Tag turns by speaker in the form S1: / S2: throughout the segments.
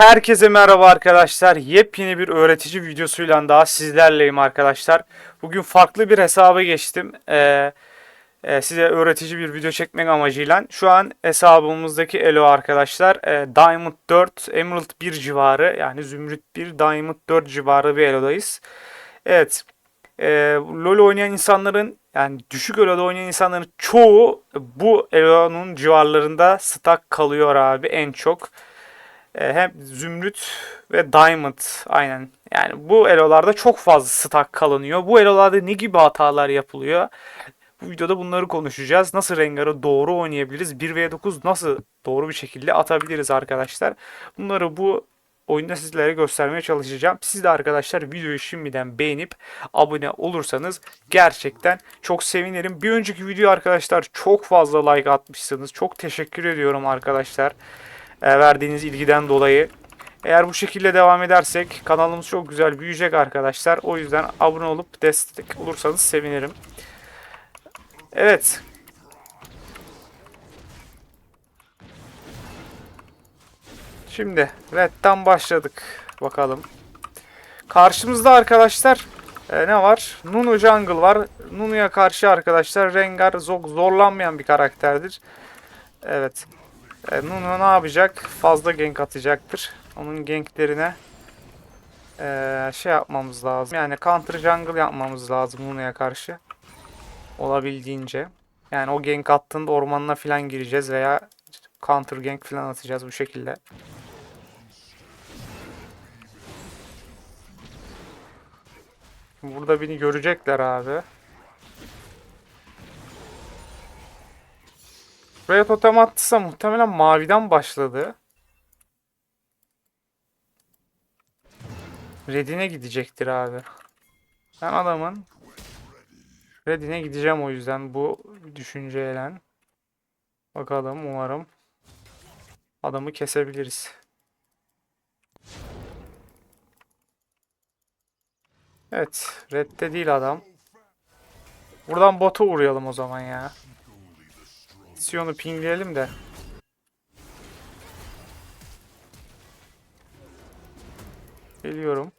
S1: Herkese merhaba arkadaşlar. Yepyeni bir öğretici videosuyla daha sizlerleyim arkadaşlar. Bugün farklı bir hesaba geçtim. Ee, e, size öğretici bir video çekmek amacıyla. Şu an hesabımızdaki elo arkadaşlar e, Diamond 4, Emerald 1 civarı yani Zümrüt 1, Diamond 4 civarı bir elodayız. Evet. E, LoL oynayan insanların yani düşük eloda oynayan insanların çoğu bu elonun civarlarında stuck kalıyor abi en çok. E, hem Zümrüt ve Diamond aynen. Yani bu elolarda çok fazla stack kalınıyor. Bu elolarda ne gibi hatalar yapılıyor? Bu videoda bunları konuşacağız. Nasıl Rengar'ı doğru oynayabiliriz? 1v9 nasıl doğru bir şekilde atabiliriz arkadaşlar? Bunları bu oyunda sizlere göstermeye çalışacağım. Siz de arkadaşlar videoyu şimdiden beğenip abone olursanız gerçekten çok sevinirim. Bir önceki video arkadaşlar çok fazla like atmışsınız. Çok teşekkür ediyorum arkadaşlar. E, verdiğiniz ilgiden dolayı. Eğer bu şekilde devam edersek kanalımız çok güzel büyüyecek arkadaşlar. O yüzden abone olup destek olursanız sevinirim. Evet. Şimdi Red'den başladık. Bakalım. Karşımızda arkadaşlar e, ne var? Nunu Jungle var. Nunu'ya karşı arkadaşlar Rengar çok zorlanmayan bir karakterdir. Evet. E, Nunu ne yapacak? Fazla gank atacaktır. Onun ganklerine e, şey yapmamız lazım. Yani counter jungle yapmamız lazım Nunu'ya karşı. Olabildiğince. Yani o gank attığında ormanına falan gireceğiz veya counter gank falan atacağız bu şekilde. Burada beni görecekler abi. Buraya totem attıysa muhtemelen maviden başladı. Redine gidecektir abi. Ben adamın Redine gideceğim o yüzden bu düşünceyle. Bakalım umarım adamı kesebiliriz. Evet, redde değil adam. Buradan bota uğrayalım o zaman ya. Sion'u pingleyelim de. Geliyorum.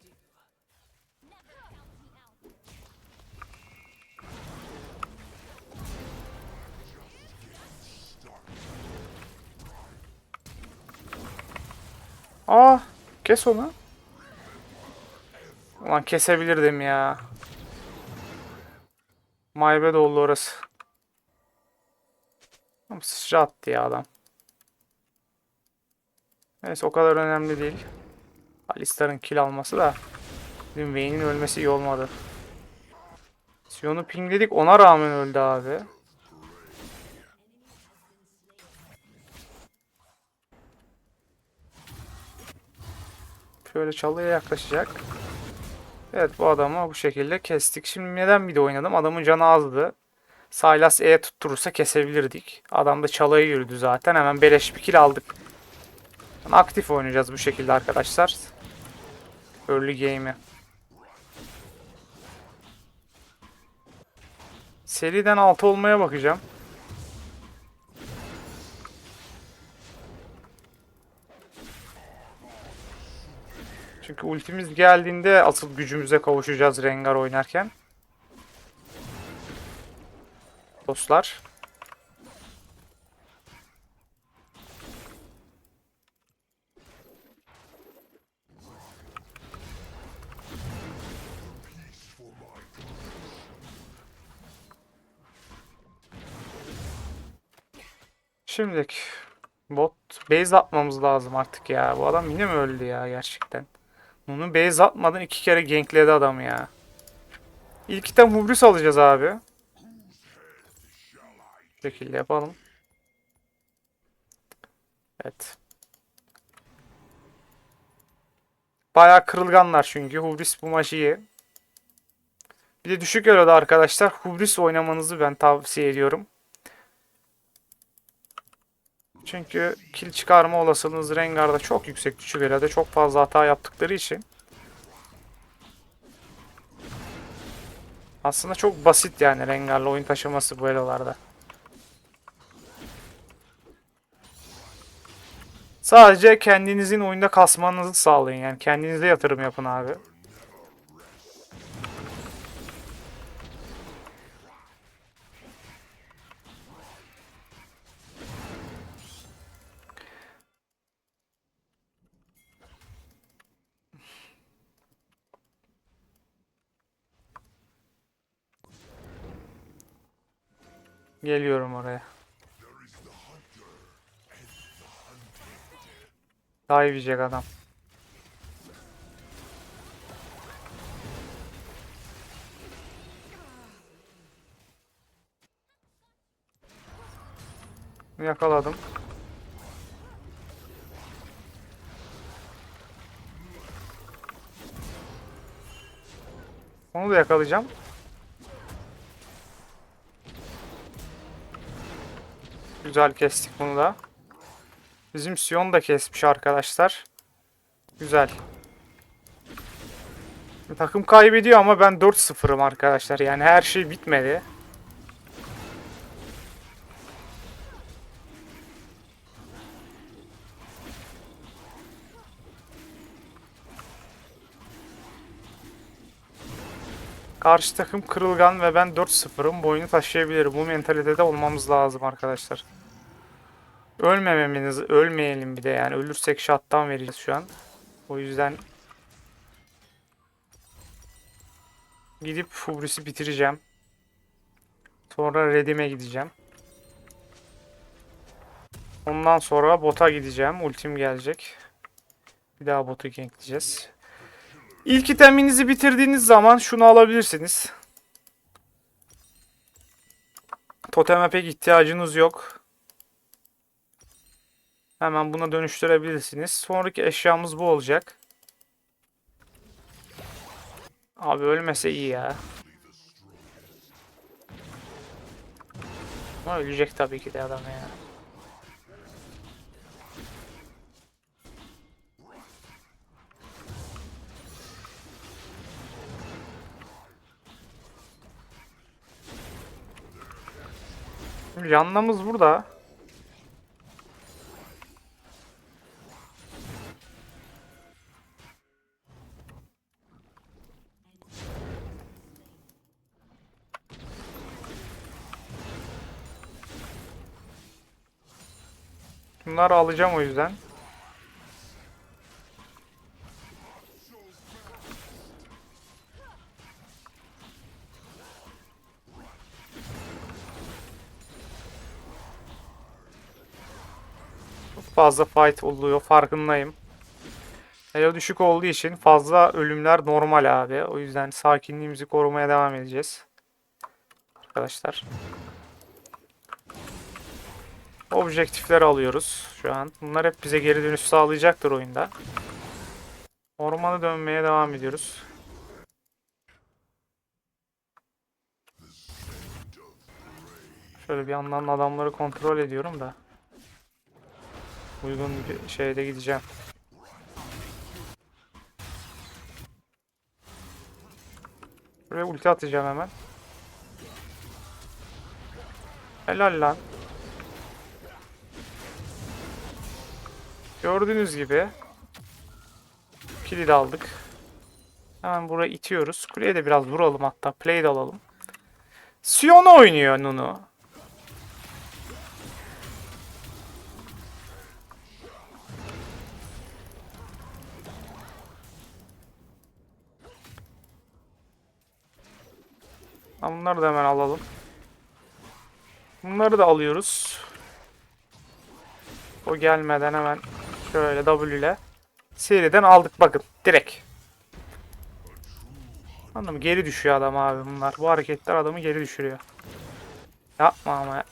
S1: Aa, kes onu. Ulan kesebilirdim ya. Maybe oldu orası. Ama sıçra attı adam. Neyse o kadar önemli değil. Alistar'ın kill alması da bizim Vayne'in ölmesi iyi olmadı. Sion'u pingledik ona rağmen öldü abi. Şöyle çalıya yaklaşacak. Evet bu adamı bu şekilde kestik. Şimdi neden bir de oynadım? Adamın canı azdı. Sylas E tutturursa kesebilirdik. Adam da çalıya yürüdü zaten. Hemen beleş bir kill aldık. Aktif oynayacağız bu şekilde arkadaşlar. Early game'i. Seriden 6 olmaya bakacağım. Çünkü ultimiz geldiğinde asıl gücümüze kavuşacağız Rengar oynarken. Dostlar. Şimdilik bot base atmamız lazım artık ya. Bu adam yine mi öldü ya gerçekten? Bunu base atmadan iki kere gankledi adam ya. İlk item Hubris alacağız abi. Şekilde yapalım. Evet. Bayağı kırılganlar çünkü. Hubris bu maçı iyi. Bir de düşük eloda arkadaşlar Hubris oynamanızı ben tavsiye ediyorum. Çünkü kill çıkarma olasılığınız Rengar'da çok yüksek düşük eloda çok fazla hata yaptıkları için. Aslında çok basit yani Rengar'la oyun taşıması bu elolarda. Sadece kendinizin oyunda kasmanızı sağlayın. Yani kendinize yatırım yapın abi. Geliyorum oraya. Dive yiyecek adam. Yakaladım. Onu da yakalayacağım. Güzel kestik bunu da. Bizim Sion da kesmiş arkadaşlar. Güzel. Takım kaybediyor ama ben 4-0'ım arkadaşlar. Yani her şey bitmedi. Karşı takım kırılgan ve ben 4-0'ım. Bu taşıyabilirim. Bu mentalitede olmamız lazım arkadaşlar. Ölmememiz, ölmeyelim bir de yani. Ölürsek shutdown vereceğiz şu an. O yüzden gidip Hubris'i bitireceğim. Sonra Redim'e gideceğim. Ondan sonra bota gideceğim. Ultim gelecek. Bir daha botu gankleyeceğiz. İlk iteminizi bitirdiğiniz zaman şunu alabilirsiniz. Toteme pek ihtiyacınız yok. Hemen buna dönüştürebilirsiniz. Sonraki eşyamız bu olacak. Abi ölmese iyi ya. Ama ölecek tabii ki de adam ya. Yanlamız burada. Bunları alacağım o yüzden. Çok fazla fight oluyor farkındayım. Elo düşük olduğu için fazla ölümler normal abi. O yüzden sakinliğimizi korumaya devam edeceğiz. Arkadaşlar. Objektifleri alıyoruz şu an. Bunlar hep bize geri dönüş sağlayacaktır oyunda. Ormana dönmeye devam ediyoruz. Şöyle bir yandan adamları kontrol ediyorum da. Uygun bir şeyde gideceğim. Buraya ulti atacağım hemen. Helal lan. Gördüğünüz gibi kilit aldık. Hemen buraya itiyoruz. Kuleye de biraz vuralım hatta. Play de alalım. Sion oynuyor Nunu. Bunları da hemen alalım. Bunları da alıyoruz. O gelmeden hemen şöyle W ile seriden aldık bakın direkt. Anladın mı? Geri düşüyor adam abi bunlar. Bu hareketler adamı geri düşürüyor. Yapma ama ya.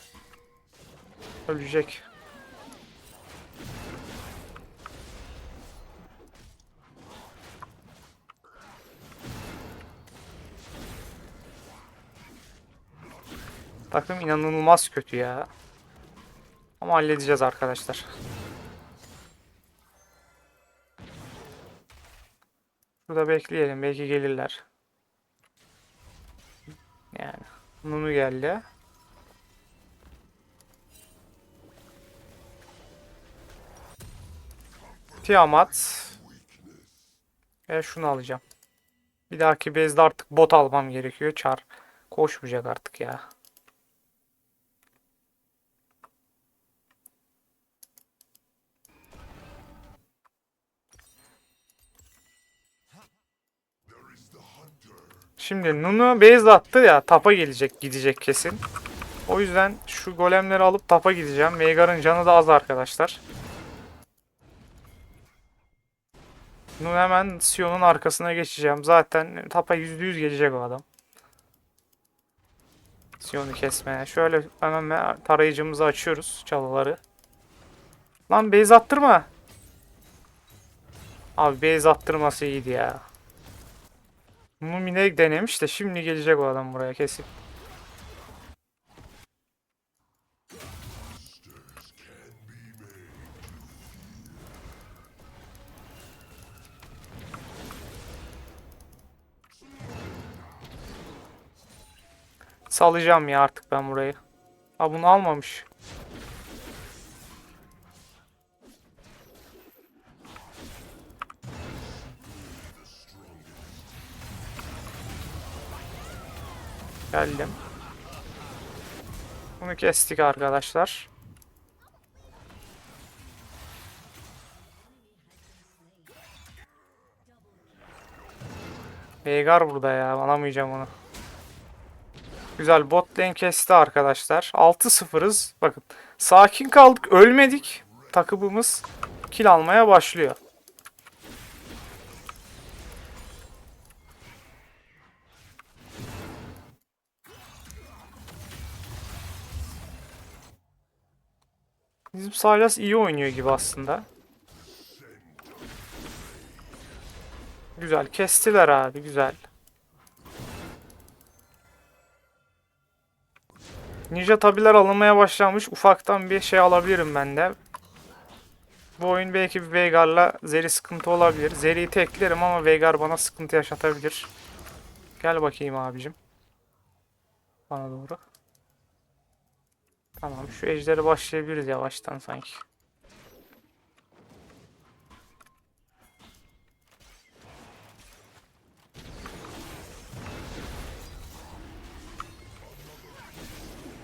S1: Ölecek. Takım inanılmaz kötü ya. Ama halledeceğiz arkadaşlar. Burada bekleyelim. Belki gelirler. Yani. Nunu geldi. Tiamat. Ve şunu alacağım. Bir dahaki base'de artık bot almam gerekiyor. Çar koşmayacak artık ya. Şimdi Nunu base attı ya tapa gelecek gidecek kesin. O yüzden şu golemleri alıp tapa gideceğim. Veigar'ın canı da az arkadaşlar. Nunu hemen Sion'un arkasına geçeceğim. Zaten tapa %100 gelecek o adam. Sion'u kesmeye. Şöyle hemen tarayıcımızı açıyoruz çalıları. Lan base attırma. Abi base attırması iyiydi ya. Mumine denemiş de şimdi gelecek o adam buraya kesin. Salacağım ya artık ben burayı. Ha bunu almamış. Geldim. Bunu kestik arkadaşlar. Veigar burada ya. Alamayacağım onu. Güzel bot lane kesti arkadaşlar. 6-0'ız. Bakın sakin kaldık. Ölmedik. Takımımız kill almaya başlıyor. Bizim Sylas iyi oynuyor gibi aslında. Güzel kestiler abi güzel. Ninja tabiler alınmaya başlanmış. Ufaktan bir şey alabilirim ben de. Bu oyun belki bir Veigar'la Zeri sıkıntı olabilir. Zeri'yi teklerim ama Veigar bana sıkıntı yaşatabilir. Gel bakayım abicim. Bana doğru. Tamam şu ejderi başlayabiliriz yavaştan sanki.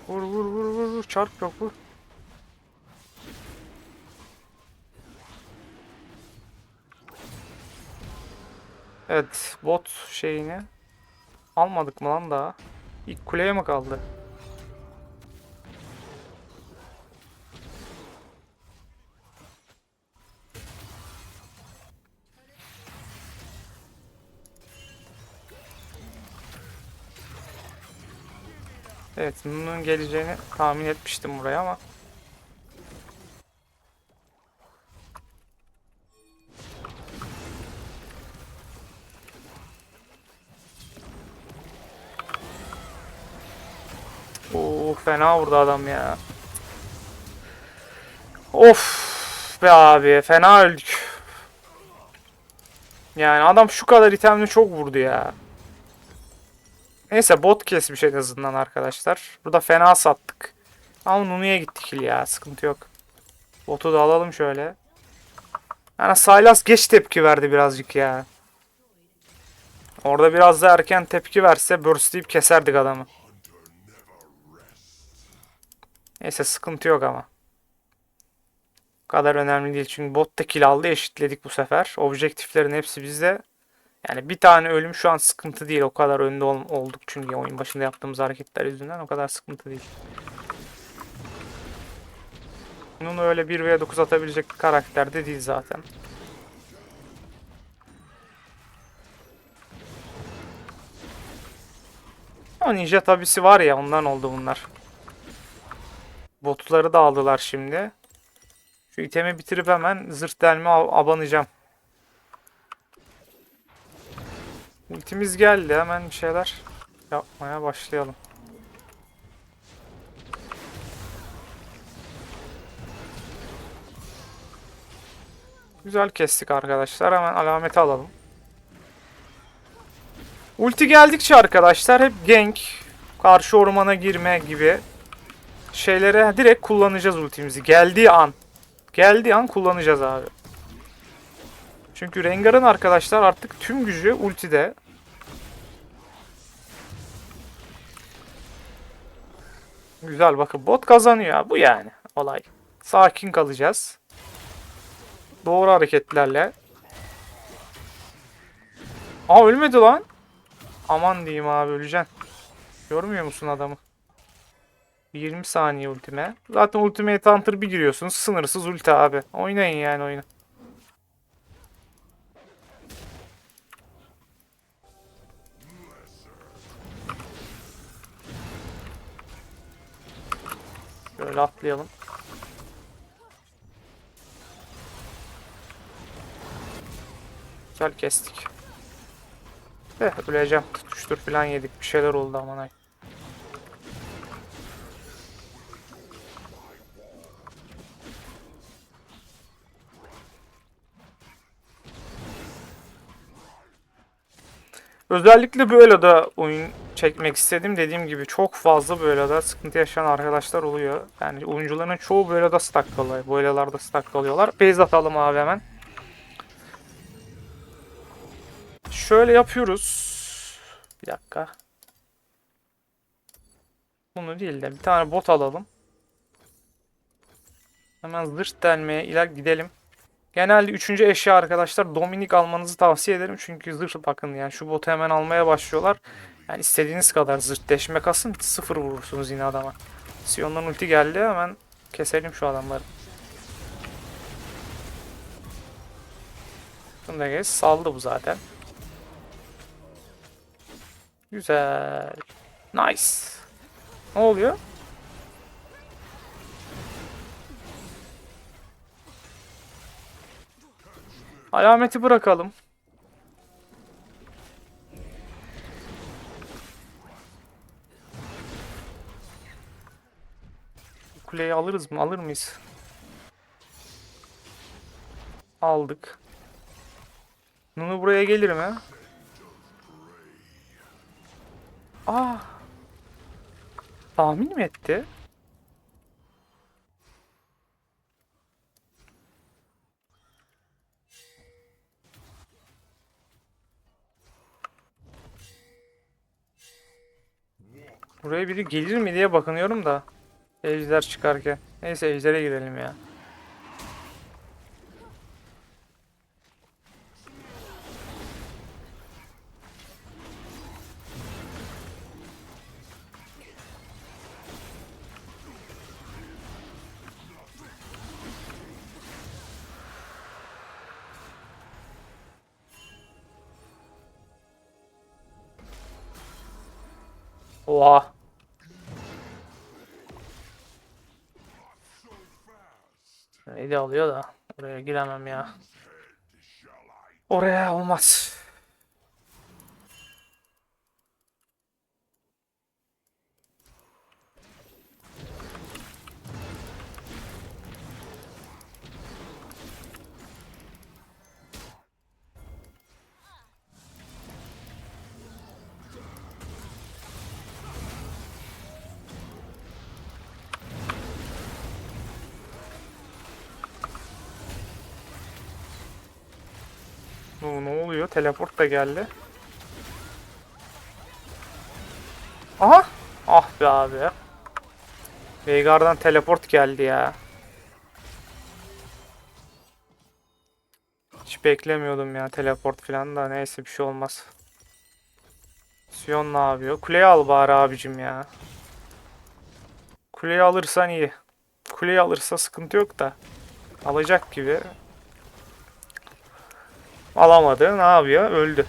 S1: Vur vur vur vur vur çarp yok vur. Evet bot şeyini almadık mı lan daha? İlk kuleye mi kaldı? Evet, Nunu'nun geleceğini tahmin etmiştim buraya ama. Oo, fena vurdu adam ya. Of be abi, fena öldük. Yani adam şu kadar itemle çok vurdu ya. Neyse bot kesmiş en azından arkadaşlar. Burada fena sattık. Ama Nunu'ya gittik kill ya. Sıkıntı yok. Botu da alalım şöyle. Yani Sylas geç tepki verdi birazcık ya. Orada biraz da erken tepki verse burstlayıp keserdik adamı. Neyse sıkıntı yok ama. Bu kadar önemli değil. Çünkü bot da kill aldı eşitledik bu sefer. Objektiflerin hepsi bizde. Yani bir tane ölüm şu an sıkıntı değil. O kadar önde ol- olduk çünkü oyun başında yaptığımız hareketler yüzünden o kadar sıkıntı değil. Bunun öyle 1 veya 9 atabilecek bir karakter de değil zaten. Ama ninja tabisi var ya ondan oldu bunlar. Botları da aldılar şimdi. Şu itemi bitirip hemen zırt delme ab- abanacağım. Ultimiz geldi. Hemen bir şeyler yapmaya başlayalım. Güzel kestik arkadaşlar. Hemen alameti alalım. Ulti geldikçe arkadaşlar hep gank, karşı ormana girme gibi şeylere direkt kullanacağız ultimizi. Geldiği an. Geldiği an kullanacağız abi. Çünkü Rengar'ın arkadaşlar artık tüm gücü ultide. Güzel bakın bot kazanıyor bu yani olay. Sakin kalacağız. Doğru hareketlerle. Aa ölmedi lan. Aman diyeyim abi öleceksin. Görmüyor musun adamı? 20 saniye ultime. Zaten Ultimate Hunter bir giriyorsunuz. Sınırsız ulti abi. Oynayın yani oyunu. Böyle atlayalım. Güzel kestik. Eh öleceğim. Tutuştur falan yedik. Bir şeyler oldu aman ay. Özellikle böyle da oyun çekmek istedim. Dediğim gibi çok fazla böyle da sıkıntı yaşayan arkadaşlar oluyor. Yani oyuncuların çoğu böyle da stuck kalıyor. Böylelerde stuck kalıyorlar. Base atalım abi hemen. Şöyle yapıyoruz. Bir dakika. Bunu değil de bir tane bot alalım. Hemen zırh delmeye iler gidelim. Genelde üçüncü eşya arkadaşlar Dominik almanızı tavsiye ederim. Çünkü zırh bakın yani şu botu hemen almaya başlıyorlar. Yani istediğiniz kadar zırh deşme kasın sıfır vurursunuz yine adama. Sion'dan ulti geldi hemen keselim şu adamları. Bunu da geç saldı bu zaten. Güzel. Nice. Ne oluyor? Alameti bırakalım. Kuleyi alırız mı? Alır mıyız? Aldık. Nunu buraya gelir mi? Aa. Tahmin mi etti? Buraya biri gelir mi diye bakınıyorum da. Ejder çıkarken. Neyse ejdere girelim ya. Neydi alıyor da. Oraya giremem ya. Oraya olmaz. Teleport da geldi. Aha! Ah be abi. Veigar'dan teleport geldi ya. Hiç beklemiyordum ya teleport falan da neyse bir şey olmaz. Sion ne yapıyor? Kuleyi al bari abicim ya. Kuleyi alırsan iyi. Kuleyi alırsa sıkıntı yok da. Alacak gibi. Alamadı. Ne yapıyor? Öldü.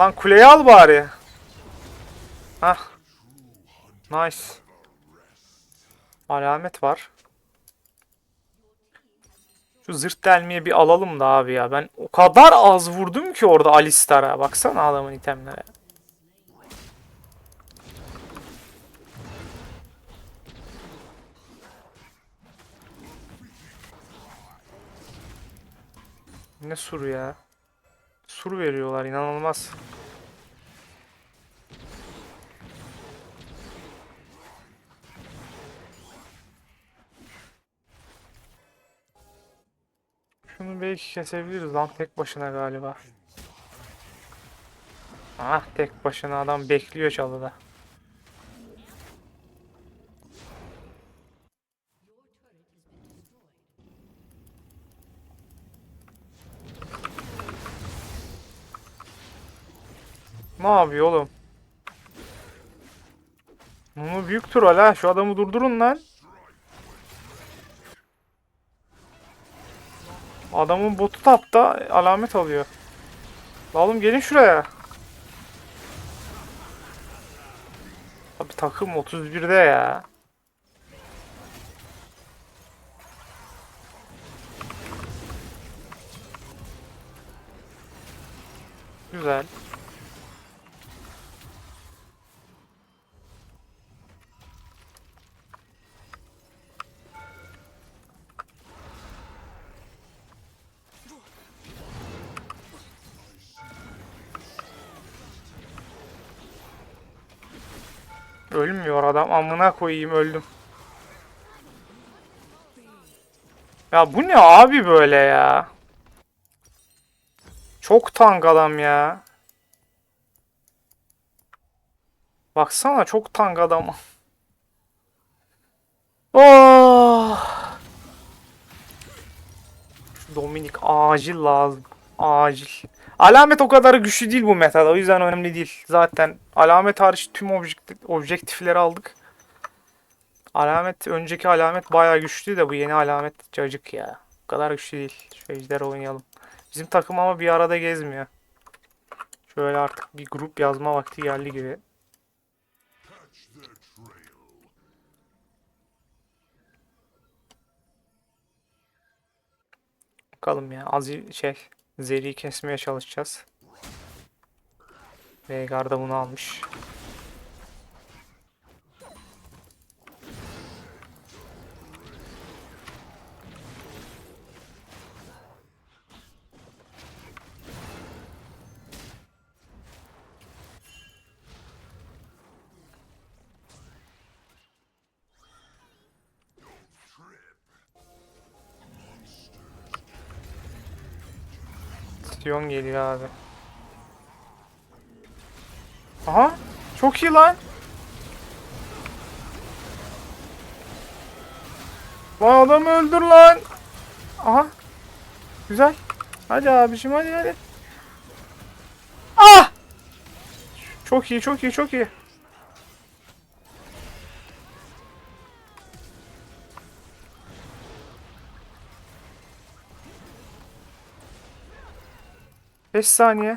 S1: Lan kuleyi al bari. Hah. Nice. Alamet var. Şu zırt delmeyi bir alalım da abi ya. Ben o kadar az vurdum ki orada Alistar'a. Baksana adamın itemlere. Ne suru ya? Sur veriyorlar inanılmaz. Şunu belki kesebiliriz lan tek başına galiba. Ah tek başına adam bekliyor çalıda. Ne yapıyor oğlum? Bunu büyük troll ha. Şu adamı durdurun lan. Adamın botu tapta alamet alıyor. La Oğlum gelin şuraya. Abi takım 31'de ya. Güzel. Adam. Amına koyayım öldüm. Ya bu ne abi böyle ya? Çok tank adam ya. Baksana çok tank adam. Oh! Şu Dominik acil lazım. Acil. Alamet o kadar güçlü değil bu metada. O yüzden önemli değil. Zaten alamet hariç tüm objektif, objektifleri aldık. Alamet, önceki alamet bayağı güçlü de bu yeni alamet cacık ya. O kadar güçlü değil. Şu ejder oynayalım. Bizim takım ama bir arada gezmiyor. Şöyle artık bir grup yazma vakti geldi gibi. Bakalım ya. Az şey Zeri'yi kesmeye çalışacağız. Veigar da bunu almış. Sion geliyor abi. Aha! Çok iyi lan! Lan adamı öldür lan! Aha! Güzel. Hadi abicim hadi hadi. Ah! Çok iyi çok iyi çok iyi. Beş saniye.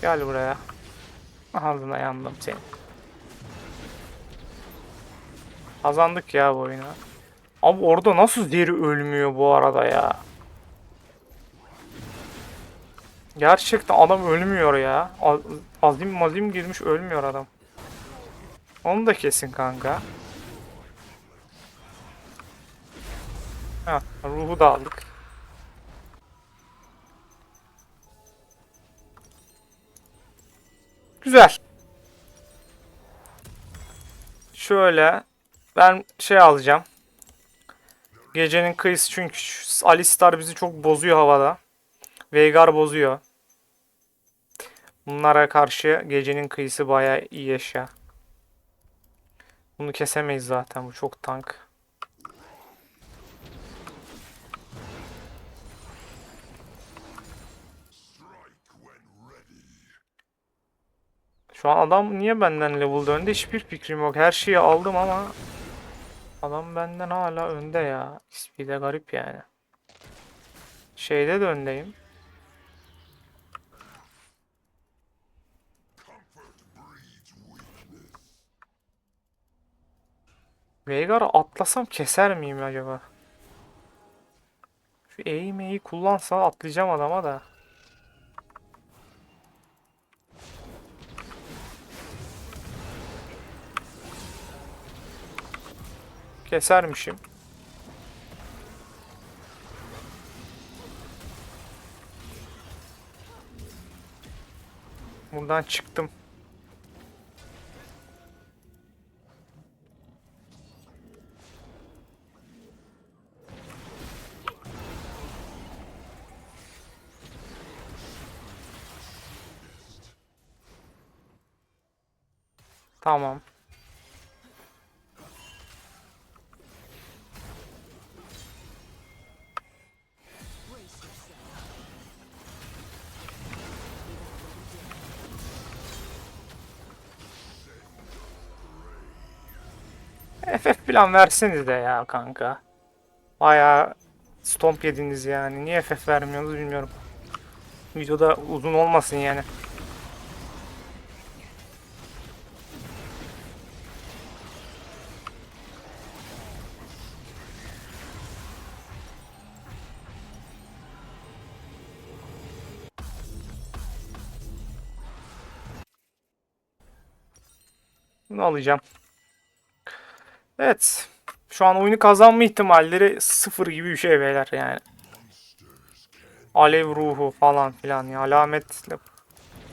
S1: Gel buraya. Ağzına yandım seni. Kazandık ya bu oyunu. Abi orada nasıl deri ölmüyor bu arada ya. Gerçekten adam ölmüyor ya. Az- Azim mazim girmiş ölmüyor adam. Onu da kesin kanka. Ha, ruhu da aldık. Güzel. Şöyle ben şey alacağım. Gecenin kıyısı çünkü Alistar bizi çok bozuyor havada. Veigar bozuyor. Bunlara karşı gecenin kıyısı bayağı iyi eşya. Bunu kesemeyiz zaten bu çok tank. Şu an adam niye benden level önde hiçbir fikrim yok. Her şeyi aldım ama adam benden hala önde ya. XP garip yani. Şeyde de öndeyim. Veigar'ı atlasam keser miyim acaba? Şu eğmeyi kullansa atlayacağım adama da. kesermişim. Buradan çıktım. Tamam. FF plan verseniz de ya kanka. Bayağı stomp yediniz yani. Niye FF vermiyorsunuz bilmiyorum. Videoda uzun olmasın yani. Bunu alacağım. Evet. Şu an oyunu kazanma ihtimalleri sıfır gibi bir şey beyler yani. Alev ruhu falan filan ya. Alametle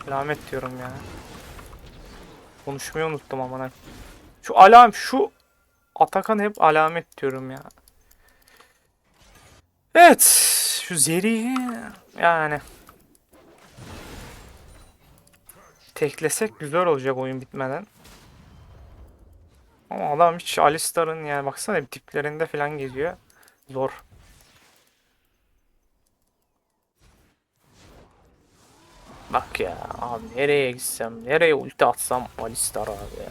S1: alamet diyorum ya. Konuşmayı unuttum amına. Şu alam şu Atakan hep alamet diyorum ya. Evet. Şu Zeri yani teklesek güzel olacak oyun bitmeden. Ama adam hiç Alistar'ın yani baksana bir tiplerinde falan geziyor. Zor. Bak ya abi nereye gitsem, nereye ulti atsam Alistar abi ya.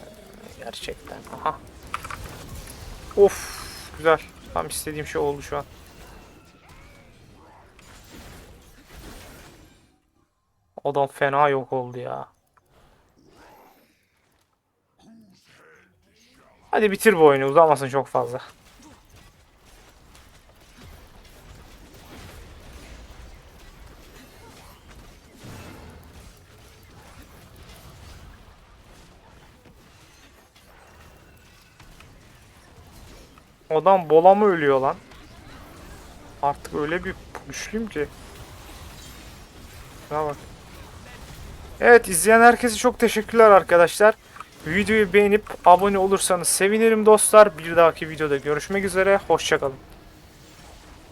S1: Gerçekten. Aha. Of güzel. Tam istediğim şey oldu şu an. Adam fena yok oldu ya. Hadi bitir bu oyunu uzamasın çok fazla. Adam bola mı ölüyor lan? Artık öyle bir güçlüyüm ki. Şuna bak. Evet izleyen herkese çok teşekkürler arkadaşlar. Videoyu beğenip abone olursanız sevinirim dostlar. Bir dahaki videoda görüşmek üzere. Hoşçakalın.